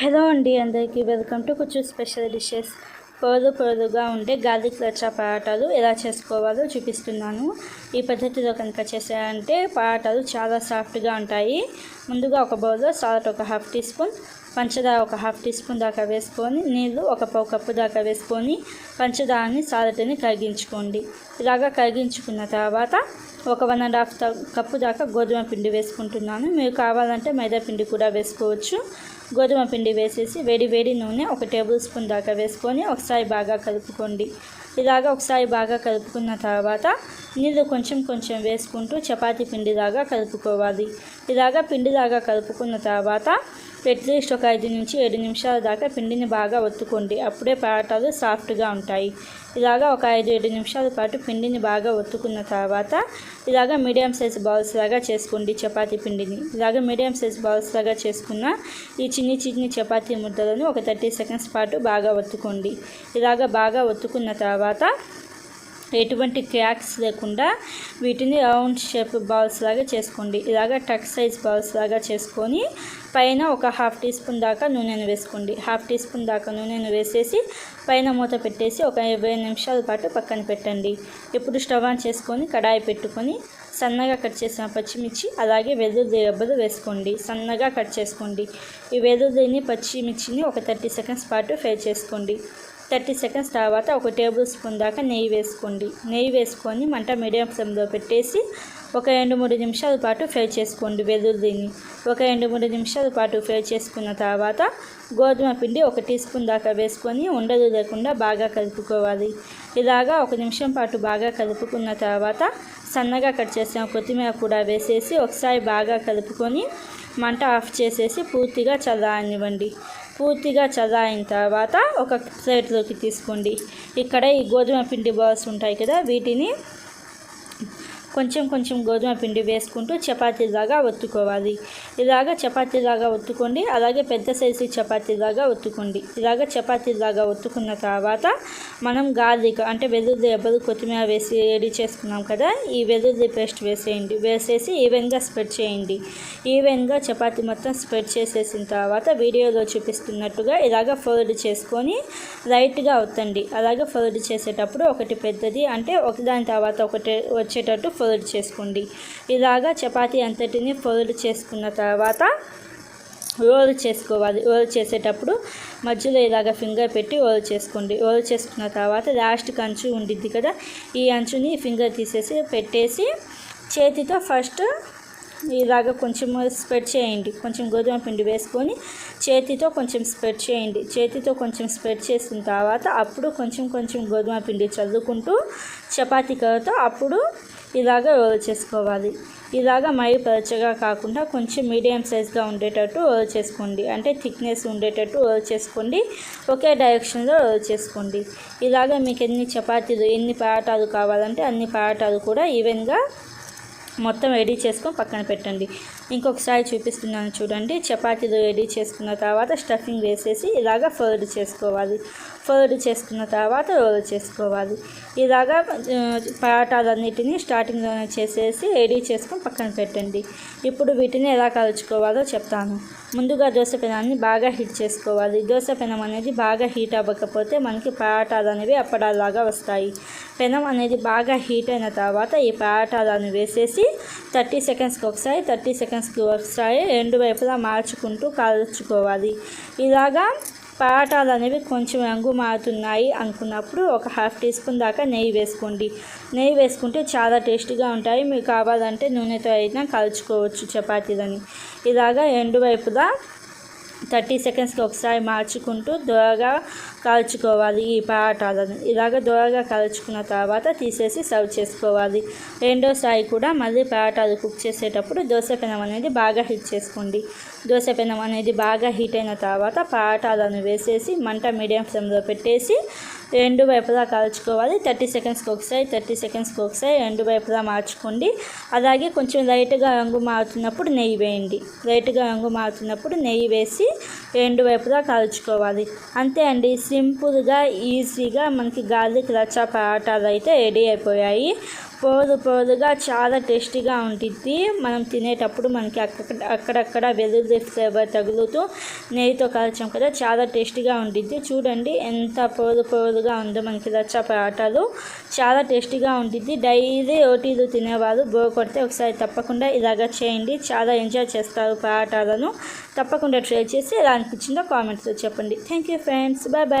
Hello అండి అందరికీ welcome to కొంచెం స్పెషల్ డిషెస్. పొరలు పొరలుగా ఉండే గార్లిక్ లచ్చా పరాటాలు ఎలా చేసుకోవాలో చూపిస్తున్నాను. ఈ పద్ధతిలో కనుక చేసారంటే పరాటాలు చాలా సాఫ్ట్గా ఉంటాయి. ముందుగా ఒక బౌల్లో సాల్ట్ ఒక హాఫ్ టీ స్పూన్ పంచదార ఒక హాఫ్ టీ స్పూన్ దాకా వేసుకొని నీళ్ళు ఒక పావు కప్పు దాకా వేసుకొని పంచదారని సాల్ట్ని కరిగించుకోండి. ఇలాగా కరిగించుకున్న తర్వాత ఒక వన్ అండ్ హాఫ్ కప్పు దాకా గోధుమ పిండి వేసుకుంటున్నాను. మీరు కావాలంటే మైదా పిండి కూడా వేసుకోవచ్చు. గోధుమ పిండి వేసేసి వేడి వేడి నూనె ఒక టేబుల్ స్పూన్ దాకా వేసుకొని ఒకసారి బాగా కలుపుకోండి. ఇలాగ ఒకసారి బాగా కలుపుకున్న తర్వాత నీళ్ళు కొంచెం కొంచెం వేసుకుంటూ చపాతీ పిండిలాగా కలుపుకోవాలి. ఇలాగ పిండిలాగా కలుపుకున్న తర్వాత అట్లీస్ట్ ఒక ఐదు నుంచి ఏడు నిమిషాల దాకా పిండిని బాగా ఒత్తుకోండి. అప్పుడే పరాటాలు సాఫ్ట్గా ఉంటాయి. ఇలాగా ఒక ఐదు ఏడు నిమిషాల పాటు పిండిని బాగా ఒత్తుకున్న తర్వాత ఇలాగ మీడియం సైజ్ బౌల్స్ లాగా చేసుకోండి చపాతీ పిండిని. ఇలాగ మీడియం సైజ్ బౌల్స్ లాగా చేసుకున్న ఈ చిన్ని చిన్ని చపాతీ ముద్దలను ఒక థర్టీ సెకండ్స్ పాటు బాగా ఒత్తుకోండి. ఇలాగ బాగా ఒత్తుకున్న తర్వాత ఎటువంటి క్రాక్స్ లేకుండా వీటిని రౌండ్ షేప్ బాల్స్ లాగా చేసుకోండి. ఇలాగ టక్ సైజ్ బాల్స్ లాగా చేసుకొని పైన ఒక హాఫ్ టీ స్పూన్ దాకా నూనెను వేసుకోండి. హాఫ్ టీ స్పూన్ దాకా నూనెను వేసేసి పైన మూత పెట్టేసి ఒక ఇరవై నిమిషాల పాటు పక్కన పెట్టండి. ఇప్పుడు స్టవ్ ఆన్ చేసుకొని కడాయి పెట్టుకొని సన్నగా కట్ చేసిన పచ్చిమిర్చి అలాగే వెల్లుల్లి రబ్బలు వేసుకోండి. సన్నగా కట్ చేసుకోండి. ఈ వెల్లుల్లిని పచ్చిమిర్చిని ఒక థర్టీ సెకండ్స్ పాటు ఫ్రై చేసుకోండి. థర్టీ సెకండ్స్ తర్వాత ఒక టేబుల్ స్పూన్ దాకా నెయ్యి వేసుకోండి. నెయ్యి వేసుకొని మంట మీడియం ఫ్లేమ్లో పెట్టేసి ఒక రెండు మూడు నిమిషాల పాటు ఫ్రై చేసుకోండి వెల్లుల్లిని. ఒక రెండు మూడు నిమిషాల పాటు ఫ్రై చేసుకున్న తర్వాత గోధుమ పిండి ఒక టీ స్పూన్ దాకా వేసుకొని ఉండలు లేకుండా బాగా కలుపుకోవాలి. ఇలాగా ఒక నిమిషం పాటు బాగా కలుపుకున్న తర్వాత సన్నగా కట్ చేసిన కొత్తిమీర కూడా వేసేసి ఒకసారి బాగా కలుపుకొని మంట ఆఫ్ చేసేసి పూర్తిగా చల్లారనివ్వండి పూర్తిగా చదాయిన తర్వాత ఒక ప్లేట్లోకి తీసుకోండి. ఇక్కడ ఈ గోధుమ పిండి బాల్స్ ఉంటాయి కదా వీటిని కొంచెం కొంచెం గోధుమ పిండి వేసుకుంటూ చపాతీలాగా ఒత్తుకోవాలి. ఇలాగ చపాతీలాగా ఒత్తుకోండి. అలాగే పెద్ద సైజు చపాతీలాగా ఒత్తుకోండి. ఇలాగ చపాతీలాగా ఒత్తుకున్న తర్వాత మనం గార్లిక్ అంటే వెల్లుల్లి ఎబ్బలు కొత్తిమీర వేసి రెడీ చేసుకున్నాం కదా ఈ వెల్లుల్లి పేస్ట్ వేసేయండి. వేసేసి ఈవెన్గా స్ప్రెడ్ చేయండి. ఈవెన్గా చపాతీ మొత్తం స్ప్రెడ్ చేసేసిన తర్వాత వీడియోలో చూపిస్తున్నట్టుగా ఇలాగ ఫోల్డ్ చేసుకొని లైట్గా ఒత్తండి. అలాగే ఫోల్డ్ చేసేటప్పుడు ఒకటి పెద్దది అంటే ఒకదాని తర్వాత ఒకటి వచ్చేటట్టు ఫోల్డ్ చేసుకోండి. ఇలాగా చపాతీ అంతటిని ఫోల్డ్ చేసుకున్న తర్వాత రోల్ చేసుకోవాలి. రోల్ చేసేటప్పుడు మధ్యలో ఇలాగ ఫింగర్ పెట్టి రోల్ చేసుకోండి. రోల్ చేసుకున్న తర్వాత లాస్ట్కి అంచు ఉండిద్ది కదా ఈ అంచుని ఫింగర్ తీసేసి పెట్టేసి చేతితో ఫస్ట్ ఇలాగ కొంచెం స్ప్రెడ్ చేయండి. కొంచెం గోధుమ పిండి వేసుకొని చేతితో కొంచెం స్ప్రెడ్ చేయండి. చేతితో కొంచెం స్ప్రెడ్ చేసిన తర్వాత అప్పుడు కొంచెం కొంచెం గోధుమ పిండి చల్లుకుంటూ చపాతీ కర్రతో అప్పుడు ఇలాగ రోల్ చేసుకోవాలి. ఇలాగ మరీ పలచగా కాకుండా కొంచెం మీడియం సైజ్గా ఉండేటట్టు రోల్ చేసుకోండి. అంటే థిక్నెస్ ఉండేటట్టు రోల్ చేసుకోండి. ఒకే డైరెక్షన్లో రోల్ చేసుకోండి. ఇలాగ మీకు ఎన్ని చపాతీలు ఎన్ని పరాటాలు కావాలంటే అన్ని పరాటాలు కూడా ఈవెన్గా మొత్తం రెడీ చేసుకొని పక్కన పెట్టండి. ఇంకొకసారి చూపిస్తున్నాను చూడండి. చపాతీలు రెడీ చేసుకున్న తర్వాత స్టఫింగ్ వేసేసి ఇలాగ ఫోర్డ్ చేసుకోవాలి. ఫోర్డ్ చేసుకున్న తర్వాత రోల్ చేసుకోవాలి. ఇలాగా పరాటాలన్నిటినీ స్టార్టింగ్లోనే చేసేసి రెడీ చేసుకొని పక్కన పెట్టండి. ఇప్పుడు వీటిని ఎలా కలుచుకోవాలో చెప్తాను. ముందుగా దోశ పెనాన్ని బాగా హీట్ చేసుకోవాలి. దోశ పెనం అనేది బాగా హీట్ అవ్వకపోతే మనకి పరాటాలు అనేవి అప్పడాలాగా వస్తాయి. పెనం అనేది బాగా హీట్ అయిన తర్వాత ఈ పరాటాలను వేసేసి థర్టీ సెకండ్స్కి ఒకసారి థర్టీ సెకండ్స్కి వస్తాయి. రెండు వైపులా మార్చుకుంటూ కాల్చుకోవాలి. ఇలాగా పరాటాలు అనేవి కొంచెం రంగు మారుతున్నాయి అనుకున్నప్పుడు ఒక హాఫ్ టీ స్పూన్ దాకా నెయ్యి వేసుకోండి. నెయ్యి వేసుకుంటే చాలా టేస్టీగా ఉంటాయి. మీకు కావాలంటే నూనెతో అయినా కాల్చుకోవచ్చు చపాతీలని. ఇలాగా రెండు వైపులా థర్టీ సెకండ్స్కి ఒకసారి మార్చుకుంటూ దోరగా కాల్చుకోవాలి ఈ పరాటాలను ఇలాగ దోరగా కాల్చుకున్న తర్వాత తీసేసి సర్వ్ చేసుకోవాలి. రెండోసారి కూడా మళ్ళీ పరాటాలు కుక్ చేసేటప్పుడు దోశ పెనం అనేది బాగా హీట్ చేసుకోండి. దోశ పెనం అనేది బాగా హీట్ అయిన తర్వాత పరాటాలను వేసేసి మంట మీడియం ఫ్లేమ్లో పెట్టేసి రెండు వైపులా కాల్చుకోవాలి. థర్టీ సెకండ్స్కి ఒకసారి థర్టీ సెకండ్స్కి ఒకసారి రెండు వైపులా మార్చుకోండి. అలాగే కొంచెం లైట్గా రంగు మారుతున్నప్పుడు నెయ్యి వేయండి. లైట్గా రంగు మారుతున్నప్పుడు నెయ్యి వేసి రెండు వైపులా కాల్చుకోవాలి. అంతే అండి. సింపుల్గా ఈజీగా మనకి గార్లిక్ లచ్చా పరాటాలు అయితే రెడీ అయిపోయాయి. పోదు పోదుగా చాలా టేస్టీగా ఉంటుంది మనం తినేటప్పుడు మనకి అక్కడ అక్కడక్కడ వెల్లుల్లి ఫ్లేవర్ తగులుతూ నెయ్యితో కాల్చాం కదా చాలా టేస్టీగా ఉంటుంది చూడండి ఎంత పోదు పోదుగా ఉందో మనకి రచ్చ పరాటాలు చాలా టేస్టీగా ఉంటుంది డైలీ ఓటీలు తినేవారు బోర్ కొడితే ఒకసారి తప్పకుండా ఇలాగ చేయండి. చాలా ఎంజాయ్ చేస్తారు పరాటాలను తప్పకుండా ట్రై చేసి ఎలా అనిపించిందో కామెంట్స్లో చెప్పండి. Thank you friends. Bye bye.